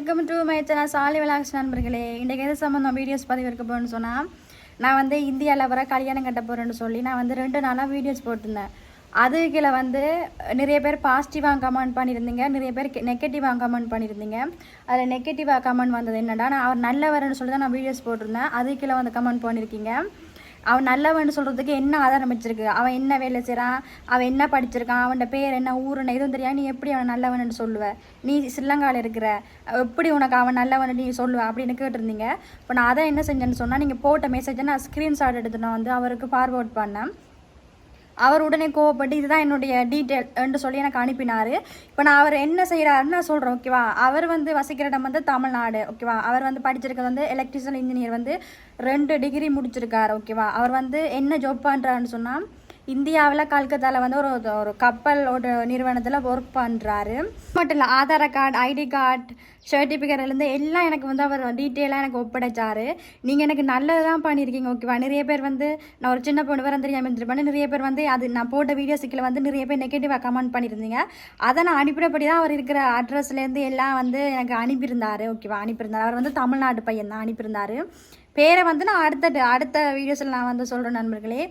Welcome to my channel Chali vlogs நண்பர்களே. இன்றைக்கு எது சம்மந்தம் வீடியோஸ் பதிவு இருக்க போகிறேன்னு சொன்னால் நான் வந்து இந்தியாவில் வர கல்யாணம் கட்ட போகிறேன்னு சொல்லி நான் வந்து ரெண்டு நாளாக வீடியோஸ் போட்டிருந்தேன். அதுக்கில் வந்து நிறைய பேர் பாசிட்டிவாக கமெண்ட் பண்ணியிருந்தீங்க நிறைய பேர் நெகட்டிவாக கமெண்ட் பண்ணியிருந்தீங்க. அதில் நெகட்டிவாக கமெண்ட் வந்தது என்னடா நான் அவர் நல்லவர்னு சொல்லி தான் நான் வீடியோஸ் போட்டிருந்தேன். அதுக்கில் வந்து கமெண்ட் பண்ணியிருக்கீங்க. அவன் நல்லவன் சொல்கிறதுக்கு என்ன ஆதாரம் வச்சிருக்கு? அவன் என்ன வேலை செய்கிறான் அவன் என்ன படிச்சிருக்கான்? அவனோட பேர் என்ன ஊருன்னு என்ன எதுவும் தெரியாது நீ எப்படி அவன் நல்லவன்னு சொல்லுவ? நீ சில்லங்கால இருக்கிற. எப்படி உனக்கு அவன் நல்லவன் நீ சொல்லுவ? அப்படின்னு கேட்டிருந்தீங்க. இப்போ நான் அதை என்ன செஞ்சேன்னு சொன்னால் நீங்கள் போட்ட மெசேஜை நான் ஸ்க்ரீன்ஷாட் எடுத்து நான் வந்து அவருக்கு ஃபார்வேர்ட் பண்ணேன். அவர் உடனே கோவப்பட்டு இதுதான் என்னுடைய டீட்டெயில் என்று சொல்லி எனக்கு அனுப்பினார். இப்போ நான் அவர் என்ன செய்கிறாருன்னு நான் சொல்கிறேன் ஓகேவா அவர் வந்து வசிக்கிற இடம் வந்து தமிழ்நாடு ஓகேவா அவர் வந்து படிச்சிருக்கிறது வந்து எலக்ட்ரிஷியல் இன்ஜினியர் வந்து ரெண்டு டிகிரி முடிச்சிருக்காரு ஓகேவா அவர் வந்து என்ன ஜாப் பண்ணுறாருன்னு சொன்னால் இந்தியாவில் கல்கத்தாவில் வந்து ஒரு ஒரு கப்பலோட நிறுவனத்தில் ஒர்க் பண்ணுறாரு மட்டும் இல்லை ஆதார் கார்டு ஐடி கார்டு சர்டிஃபிகேட்லேருந்து எல்லாம் எனக்கு வந்து அவர் டீட்டெயிலாக எனக்கு ஒப்படைச்சாரு. நீங்கள் எனக்கு நல்லது தான் பண்ணியிருக்கீங்க ஓகேவா நிறைய பேர் வந்து நான் ஒரு சின்ன பொண்ணு வரம் தெரியாமல் இருந்திருப்பேன். நிறைய பேர் வந்து அது நான் போட்ட வீடியோஸுக்கில் வந்து நிறைய பேர் நெகட்டிவாக கமெண்ட் பண்ணியிருந்தீங்க அதை நான் அனுப்பினபடி தான் அவர் இருக்கிற அட்ரஸ்லேருந்து எல்லாம் வந்து எனக்கு அனுப்பியிருந்தார் ஓகேவா அனுப்பியிருந்தார். அவர் வந்து தமிழ்நாடு பையன் தான் அனுப்பியிருந்தாரு. பேரை வந்து நான் அடுத்த அடுத்த வீடியோஸில் நான் வந்து சொல்கிறேன் நண்பர்களே.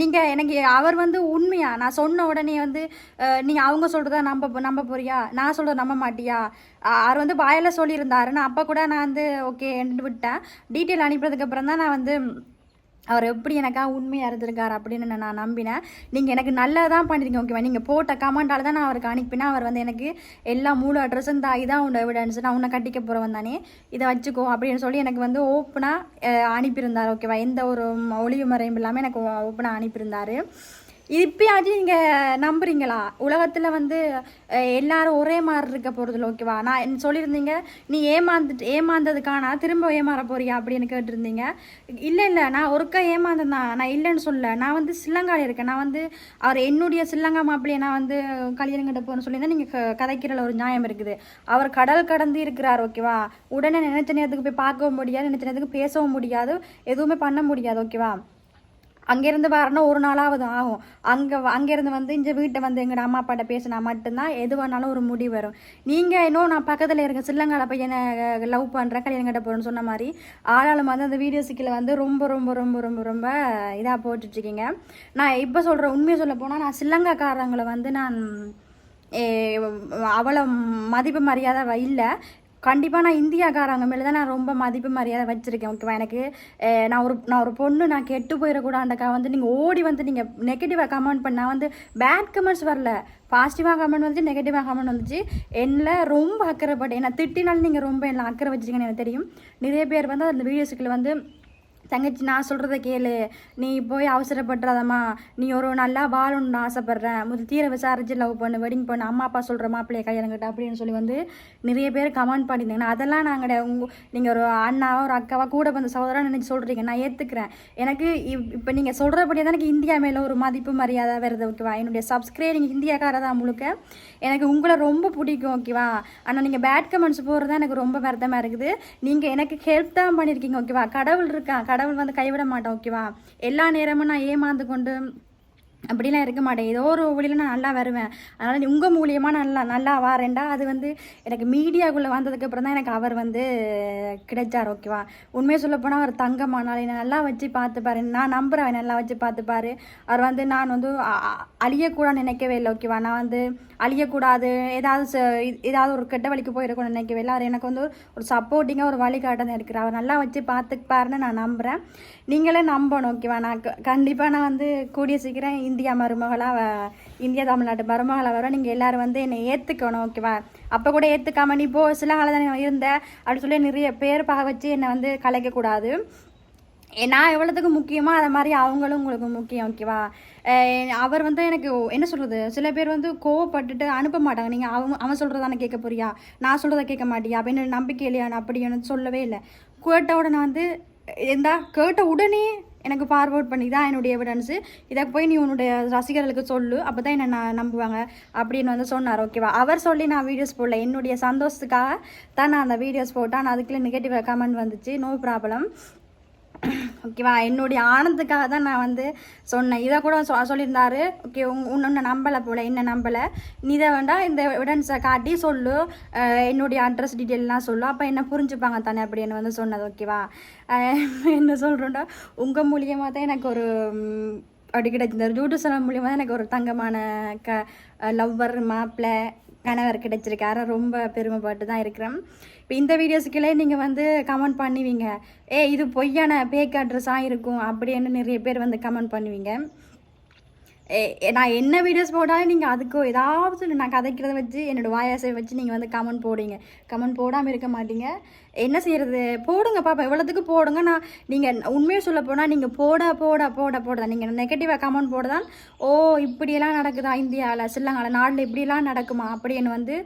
நீங்கள் எனக்கு அவர் வந்து உண்மையா? நான் சொன்ன உடனே வந்து நீங்கள் அவங்க சொல்கிறத நம்ப நம்ப போறியா? நான் சொல்கிறத நம்ப மாட்டியா? அவர் வந்து வாயில் சொல்லியிருந்தாரு. நான் அப்போ கூட நான் வந்து ஓகே விட்டேன். டீட்டெயில் அனுப்புறதுக்கப்புறம் தான் நான் வந்து அவர் எப்படி எனக்காக உண்மையாக இருந்திருக்கார் அப்படின்னு நான் நம்பினேன். நீங்கள் எனக்கு நல்லதான் பண்ணிருக்கீங்க ஓகேவா நீங்கள் போட்ட கமெண்டால் தான் நான் அவருக்கு அனுப்பினேன். அவர் வந்து எனக்கு எல்லா மூணு அட்ரஸும் தான் இதான் உன்னோட எவிடன்ஸ் நான் உன்னை கட்டிக்க போகிறவன் தானே? இதை வச்சுக்கோ அப்படின்னு சொல்லி எனக்கு வந்து ஓப்பனாக அனுப்பியிருந்தார் ஓகேவா எந்த ஒரு ஒளிவு மறையும் இல்லாமல் எனக்கு ஓப்பனாக அனுப்பியிருந்தார். இப்பயாச்சும் நீங்கள் நம்புறீங்களா? உலகத்தில் வந்து எல்லாரும் ஒரே மாதிரி இருக்க போகிறதில்ல ஓகேவா? நான் சொல்லியிருந்தீங்க நீ ஏமாந்துட்டு ஏமாந்ததுக்கானா? திரும்ப ஏமாற போறியா? அப்படின்னு கேட்டிருந்தீங்க. இல்லை இல்லை நான் ஒருக்கா ஏமாந்தேன் தான். நான் இல்லைன்னு சொல்ல நான் வந்து சில்லங்கால இருக்கேன். நான் வந்து அவர் என்னுடைய சில்லங்கா மாப்பிள்ளையை நான் வந்து கல்யாணம் கட்ட போகிறேன்னு சொல்லியிருந்தேன் நீங்கள் கதைக்கிறல ஒரு நியாயம் இருக்குது. அவர் கடல் கடந்து இருக்கிறார் ஓகேவா? உடனே நினைச்ச நேரத்துக்கு போய் பார்க்கவும் முடியாது. நினைச்ச நேரத்துக்கு பேசவும் முடியாது. எதுவுமே பண்ண முடியாது ஓகேவா? அங்கேருந்து வரணும் ஒரு நாளாவது ஆகும். அங்கே அங்கேருந்து வந்து இந்த வீட்டை வந்து எங்களோட அம்மா அப்பாட்ட பேசினா மட்டும்தான் எது வேணாலும் ஒரு முடிவு வரும். நீங்கள் இன்னும் நான் பக்கத்தில் இருக்க சில்லங்கால பையனை லவ் பண்ணுறேன் கல்யாணம் கட்ட போகிறேன்னு சொன்ன மாதிரி ஆளாலும் வந்து அந்த வீடியோ சிக்கில் வந்து ரொம்ப ரொம்ப ரொம்ப ரொம்ப ரொம்ப இதாக போட்டுட்ருக்கீங்க. நான் இப்போ சொல்கிற உண்மையை சொல்ல போனால் நான் சில்லங்காக்காரங்களை வந்து நான் அவ்வளோ மதிப்பு மரியாதை இல்லை. கண்டிப்பாக நான் இந்தியாக்காரங்க மேலே தான் நான் ரொம்ப மதிப்பு மரியாதை வச்சுருக்கேன். ஓகேவா? எனக்கு நான் ஒரு நான் ஒரு பொண்ணு நான் கெட்டு போயிடக்கூடாண்டக்கா வந்து நீங்கள் ஓடி வந்து நீங்கள் நெகட்டிவாக கமெண்ட் பண்ணால் வந்து பேட் கமெண்ட்ஸ் வரல. பாசிட்டிவாக கமெண்ட் வந்துச்சு நெகட்டிவாக கமெண்ட் வந்துச்சு. என்ன ரொம்ப அக்கறைப்பட்டு என்னை திட்டினாலும் நீங்கள் ரொம்ப என்ன அக்கறை வச்சுருக்கீங்கன்னு எனக்கு தெரியும். நிறைய பேர் வந்து அந்த வீடியோஸுக்கில் வந்து தங்கச்சி நான் சொல்கிறத கேளு. நீ போய் அவசரப்படுறாதம்மா நீ ஒரு நல்லா வாழணும்னு ஆசைப்பட்றேன். முதல் தீர விசாரிச்சு லவ் பண்ணு வெட்டிங் பண்ணு. அம்மா அப்பா சொல்கிற மாப்பிள்ளைய கல்யாணங்கிட்ட கிட்ட அப்படின்னு சொல்லி வந்து நிறைய பேர் கமெண்ட் பண்ணியிருந்தாங்கன்னா அதெல்லாம் நாங்கள் உங்கள் நீங்கள் ஒரு அண்ணாவோ ஒரு அக்காவா கூட வந்து சகோதரன் நினச்சி சொல்கிறீங்க நான் ஏற்றுக்கிறேன் எனக்கு இப்போ நீங்கள் சொல்கிறபடியே தான் எனக்கு இந்தியா மேலே ஒரு மதிப்பு மரியாதை வருது ஓகேவா என்னுடைய சப்ஸ்கிரைபிங் இந்தியாக்கார தான் முழுக்க. எனக்கு உங்களை ரொம்ப பிடிக்கும் ஓகேவா ஆனால் நீங்கள் பேட் கமெண்ட்ஸ் போகிறது எனக்கு ரொம்ப வருத்தமாக இருக்குது. நீங்கள் எனக்கு ஹெல்ப் தான் பண்ணியிருக்கீங்க ஓகேவா கடவுள் இருக்கான் கடவுள் வந்து கைவிட மாட்டோம் ஓகேவா எல்லா நேரமும் நான் ஏமாந்து கொண்டு அப்படிலாம் இருக்க மாட்டேன். ஏதோ ஒரு வழியில் நான் நல்லா வருவேன். அதனால் உங்கள் மூலியமாக நல்லா நல்லா வரேன்டா அது வந்து எனக்கு மீடியாக்குள்ளே வந்ததுக்கப்புறம் தான் எனக்கு அவர் வந்து கிடைச்சார் ஓகேவா உண்மையை சொல்லப்போனால் அவர் தங்கமான என்னை நல்லா வச்சு பார்த்துப்பாரு. நான் நம்புகிறேன் நல்லா வச்சு பார்த்துப்பாரு. அவர் வந்து நான் வந்து அழியக்கூடாது நினைக்கவே இல்லை ஓகேவா நான் வந்து அழியக்கூடாது ஏதாவது ஏதாவது ஒரு கெட்ட வழிக்கு போயிருக்கணும்னு நினைக்கவே இல்லை. அவர் எனக்கு வந்து ஒரு சப்போர்ட்டிங்காக ஒரு வழிகாட்டம் இருக்கிறார். அவர் நல்லா வச்சு பார்த்துப்பாருன்னு நான் நம்புகிறேன் நீங்களே நம்பணும் ஓகேவா நான் கண்டிப்பாக நான் வந்து கூடிய சீக்கிரம் இந்தியா மருமகளாக இந்தியா தமிழ்நாட்டு மருமகளாக வர நீங்கள் எல்லோரும் வந்து என்னை ஏற்றுக்கணும் ஓகேவா அப்போ கூட ஏற்றுக்காம நீ போ சில காலம் தானே இருந்த அப்படின்னு சொல்லி நிறைய பேர் பக வச்சு என்னை வந்து கலைக்கக்கூடாது நான் எவ்வளோத்துக்கு முக்கியமோ அதை மாதிரி அவங்களும் உங்களுக்கு முக்கியம் ஓகேவா அவர் வந்து எனக்கு என்ன சொல்கிறது சில பேர் வந்து கோவப்பட்டுட்டு அனுப்ப மாட்டாங்க. நீங்கள் அவன் அவன் சொல்கிறதான கேட்க போறியா? நான் சொல்கிறத கேட்க மாட்டியா? அப்படின்னு நம்பிக்கை இல்லையா அப்படி சொல்லவே இல்லை. கேட்ட உடனே வந்து இருந்தா கேட்ட உடனே எனக்கு ஃபார்வேர்ட் பண்ணி தான் என்னுடைய எவிடன்ஸு இதை போய் நீ உன்னுடைய ரசிகர்களுக்கு சொல்லு அப்போ தான் என்னை நான் நம்புவாங்க அப்படின்னு வந்து சொன்னார் ஓகேவா அவர் சொல்லி நான் வீடியோஸ் போடல. என்னுடைய சந்தோஷத்துக்காக தான் நான் அந்த வீடியோஸ் போட்டேன். அதுக்குள்ளே நெகட்டிவ் கமெண்ட் வந்துச்சு. நோ ப்ராப்ளம் ஓகேவா என்னுடைய ஆனந்துக்காக தான் நான் வந்து சொன்னேன். இதை கூட சொ சொல்லியிருந்தாரு. ஓகே உன் உன்னை நம்பலை போல என்ன நம்பலை. நீ இதை வேண்டாம் இந்த எவிடன்ஸை காட்டி சொல்லு. என்னுடைய அட்ரஸ் டீட்டெயிலெலாம் சொல்லு. அப்போ என்ன புரிஞ்சுப்பாங்க தானே அப்படின்னு வந்து சொன்னது. ஓகேவா என்ன சொல்கிறோன்னா உங்கள் மூலியமாக தான் எனக்கு ஒரு அப்படி கிடைச்சிருந்தார் ஜூட்டு செலவு மூலியமாக தான் எனக்கு ஒரு தங்கமான க லவ்வர் மாப்பிள்ளை கணவர் கிடைச்சிருக்காரு ரொம்ப பெருமைப்பட்டு தான் இருக்கிறேன் இப்போ இந்த வீடியோஸுக்குள்ளே நீங்கள் வந்து கமெண்ட் பண்ணுவீங்க. ஏ இது பொய்யான பேக் அட்ரஸாக இருக்கும் அப்படின்னு நிறைய பேர் வந்து கமெண்ட் பண்ணுவீங்க. ஏ நான் என்ன வீடியோஸ் போட்டாலும் நீங்கள் அதுக்கு ஏதாவது நான் கதைக்கிறத வச்சு என்னோட வாயாசை வச்சு நீங்கள் வந்து கமெண்ட் போடுவீங்க. கமெண்ட் போடாமல் இருக்க மாட்டீங்க. என்ன செய்கிறது போடுங்க பாப்பா எவ்வளோத்துக்கு போடுங்க. நான் நீங்கள் உண்மையை சொல்ல போனால் நீங்கள் போட போட போட போடுதா நீங்கள் நெகட்டிவாக கமெண்ட் போடுதான் ஓ இப்படியெல்லாம் நடக்குதா இந்தியாவில் சில்லங்கால நாட்டில் இப்படியெல்லாம் நடக்குமா? அப்படின்னு வந்து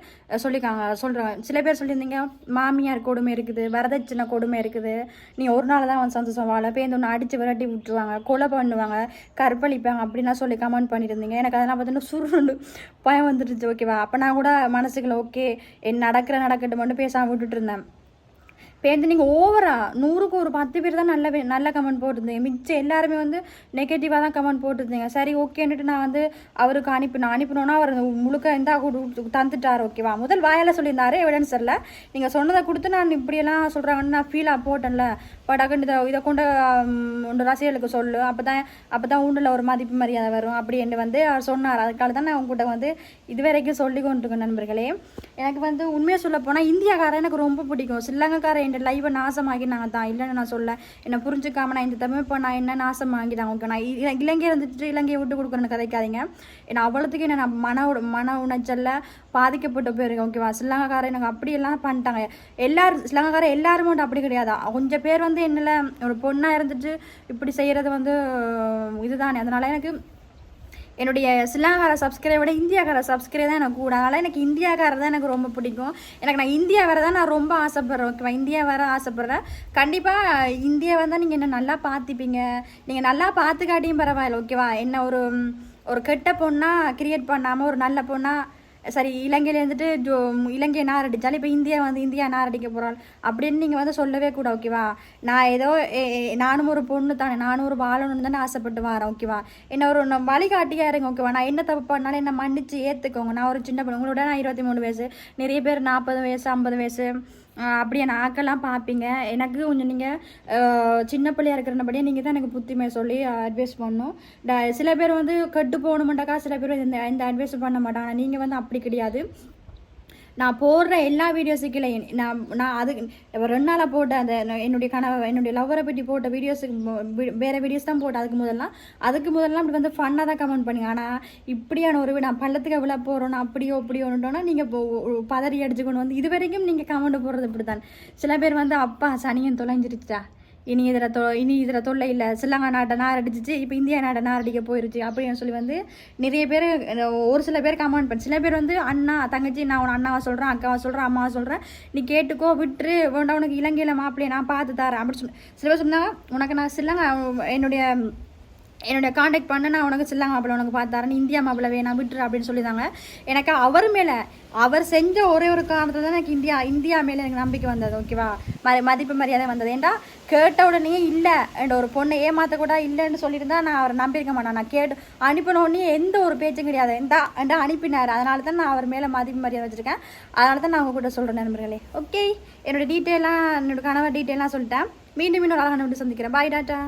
சொல்லிக்காங்க சொல்கிறாங்க சில பேர் சொல்லியிருந்தீங்க மாமியார் கொடுமை இருக்குது வரதட்சணை கொடுமை இருக்குது. நீ ஒரு நாள் தான் வந்து சந்தோஷம் வாழ பேருந்து ஒன்று அடித்து விரட்டி விட்டுருவாங்க கொலை பண்ணுவாங்க கற்பழிப்பாங்க அப்படின்லாம் சொல்லி கமெண்ட் பண்ணியிருந்தீங்க. எனக்கு அதெல்லாம் பார்த்தீங்கன்னா சுருண்டு பயம் வந்துடுச்சு ஓகேவா? அப்போ நான் கூட மனசுக்குள்ள ஓகே என் நடக்கிற நடக்கட்டும் மட்டும் பேசாமல் விட்டுட்டு இருந்தேன். பேருந்து நீங்கள் ஓவராக நூறுக்கு ஒரு பத்து பேர் தான் நல்ல நல்ல கமெண்ட் போட்டிருந்தீங்க. மிச்சம் எல்லாருமே வந்து நெகட்டிவாக தான் கமெண்ட் போட்டிருந்தீங்க. சரி ஓகேன்னுட்டு நான் வந்து அவருக்கு அனுப்பினேன் அனுப்பினோன்னா அவர் முழுக்க இந்த தந்துட்டார். ஓகேவா முதல் வாயால் சொல்லியிருந்தாரு எவிடன்ஸ் இல்லை நீங்கள் சொன்னதை கொடுத்து நான் இப்படியெல்லாம் சொல்கிறாங்கன்னு நான் ஃபீலாக போட்டேன்ல. பட் அக்கண்டு இதை இதை கொண்டு உண்டு ரசிகர்களுக்கு சொல்லு. அப்போ தான் அப்போ தான் உண்டில் ஒரு மதிப்பு மரியாதை வரும் அப்படின்னு வந்து அவர் சொன்னார். அதுக்காக தான் நான் உங்ககிட்ட வந்து இது வரைக்கும் சொல்லி கொண்டிருக்கேன் நண்பர்களே. எனக்கு வந்து உண்மையாக சொல்ல போனால் இந்தியாக்காரன் எனக்கு ரொம்ப பிடிக்கும். ஸ்ரீலங்காக்காரன் என் லைவை நாசமாக்கினாங்க தான். இல்லைன்னு நான் சொல்ல என்னை புரிஞ்சுக்காம நான் இந்த தமிழ் இப்போ நான் என்ன நாசமாக்கிட்டாங்க ஓகே நான் இலங்கையை இலங்கை இலங்கையை விட்டு கொடுக்குறேன்னு கதைக்காதீங்க. ஏன்னா அவ்வளோத்துக்கு என்ன நான் மன மன உணர்ச்சலில் பாதிக்கப்பட்டு போயிருக்கேன் ஓகேவா? ஸ்ரீலங்காக்காரன் எனக்கு அப்படியெல்லாம் பண்ணிட்டாங்க. எல்லாரும் ஸ்ரீலங்காக்காரன் எல்லாருமே அப்படி கிடையாதா? கொஞ்சம் பேர் வந்து என்னல ஒரு பொண்ணாக இருந்துட்டு இப்படி செய்கிறது வந்து இதுதானே. அதனால் எனக்கு என்னுடைய சிலாங்கார சப்ஸ்கிரைப் விட இந்தியாக்கார சப்ஸ்கிரைப் தான் எனக்கு கூட. அதனால் எனக்கு இந்தியாக்காரர் தான் எனக்கு ரொம்ப பிடிக்கும். எனக்கு நான் இந்தியா வர தான் நான் ரொம்ப ஆசைப்பட்றேன். ஓகேவா? இந்தியா வர ஆசைப்பட்றேன். கண்டிப்பாக இந்தியா வந்தால் நீங்கள் என்ன நல்லா பார்த்துப்பீங்க. நீங்கள் நல்லா பார்த்துக்காட்டியும் பரவாயில்ல. ஓகேவா? என்ன ஒரு ஒரு கெட்ட பொண்ணாக கிரியேட் பண்ணாமல் ஒரு நல்ல பொண்ணாக சரி இலங்கையில் இருந்துட்டு ஜோ நார் அடித்தாலும் இப்போ இந்தியா வந்து இந்தியா நார் அடிக்க போகிறாள் அப்படின்னு நீங்கள் வந்து சொல்லவே கூட ஓகேவா நான் ஏதோ ஏ- நானும் ஒரு பொண்ணு தானே நானும் ஒரு வாழணும்னு தானே ஆசைப்பட்டு வரேன் ஓகேவா என்ன ஒரு நான் வழிகாட்டியாக இருங்க ஓகேவா நான் என்ன தப்பு பண்ணாலும் என்னை மன்னிச்சு ஏற்றுக்கோங்க நான் ஒரு சின்ன பொண்ணு உங்களோட நான் இருபத்தி மூணு வயசு நிறைய பேர் நாற்பது வயசு ஐம்பது வயசு அப்படியே? நாக்கெல்லாம் பார்ப்பீங்க. எனக்கு கொஞ்சம் நீங்கள் சின்ன பிள்ளையா இருக்கிறனபடியே நீங்கள் தான் எனக்கு புத்திமையை சொல்லி அட்வைஸ் பண்ணணும். சில பேர் வந்து கட்டு போகணுமெண்டாக்கா சில பேர் இந்த இந்த அட்வைஸ் பண்ண மாட்டாங்க. நீங்கள் வந்து அப்படி கிடையாது. நான் போடுற எல்லா வீடியோஸுக்குள்ள நான் நான் அது ரெண்டு நாளாக போட்ட அந்த என்னுடைய கனவை என்னுடைய லவ்வரை பற்றி போட்ட வீடியோஸுக்கு வேறு வீடியோஸ் தான் போட்டேன் அதுக்கு முதல்லாம் அதுக்கு முதல்லாம் அப்படி வந்து ஃபன்னாக தான் கமெண்ட் பண்ணுங்க. ஆனால் இப்படியான ஒரு நான் பள்ளத்துக்கு விழா போகிறோம் நான் அப்படியோ இப்படியோன்ட்டோன்னா நீங்கள் பதறி அடிச்சுக்கொண்டு வந்து இது வரைக்கும் நீங்கள் கமெண்ட் போடுறது இப்படி தான் சில பேர் வந்து அப்பா சனியன் தொலைஞ்சிருச்சா இனி இதில் தொ இனி இதில் தொல்லை இல்லை. ஸ்ரீலங்கா நாட்டை நார் அடிச்சிச்சு இப்போ இந்தியா நாட்டை நார் அடிக்க போயிருச்சு அப்படின்னு சொல்லி வந்து நிறைய பேர் ஒரு சில பேர் கமெண்ட் பண்ணி சில பேர் வந்து அண்ணா தங்கச்சி நான் உன் அண்ணாவை சொல்கிறேன் அக்காவை சொல்கிறேன் அம்மாவை சொல்கிறேன் நீ கேட்டுக்கோ விட்டுரு வேண்டாம் உனக்கு இலங்கையில் மாப்பிள்ளையை நான் பார்த்து தரேன் அப்படின்னு சொன்னேன் சில பேர் சொன்னாங்க உனக்கு நான் ஸ்ரீலங்கா என்னுடைய என்னுடைய காண்டாக்ட் பண்ண நான் உனக்கு சில்லா மாப்பிள்ளை உனக்கு பார்த்தாரன் இந்தியா மாப்பிள்ளை வேணாம் விட்டுரு அப்படின்னு சொல்லியிருந்தாங்க எனக்கு அவர் மேலே அவர் செஞ்ச ஒரே ஒரு காரணத்தை தான் எனக்கு இந்தியா இந்தியா மேலே எனக்கு நம்பிக்கை வந்தது ஓகேவா ம மதிப்பு மரியாதை வந்தது. ஏன்டா கேட்ட உடனே இல்லை என்ற ஒரு பொண்ணை ஏமாற்றக்கூட இல்லைன்னு சொல்லியிருந்தா நான் அவரை நம்பியிருக்க மாட்டேன். நான் கேட்டு அனுப்பின உடனே எந்த ஒரு பேச்சும் கிடையாது. எந்தா என்டா அனுப்பினார். அதனால தான் நான் அவர் மேலே மதிப்பு மரியாதை வச்சுருக்கேன். அதனால தான் நான் உங்கள் கூட சொல்கிறேன் நண்பர்களே. ஓகே என்னோடய டீட்டெயிலாக என்னோட கணவர் டீட்டெயிலாக சொல்லிட்டேன். மீண்டும் இன்னொரு அழகான விட்டு சந்திக்கிறேன். Bye tata.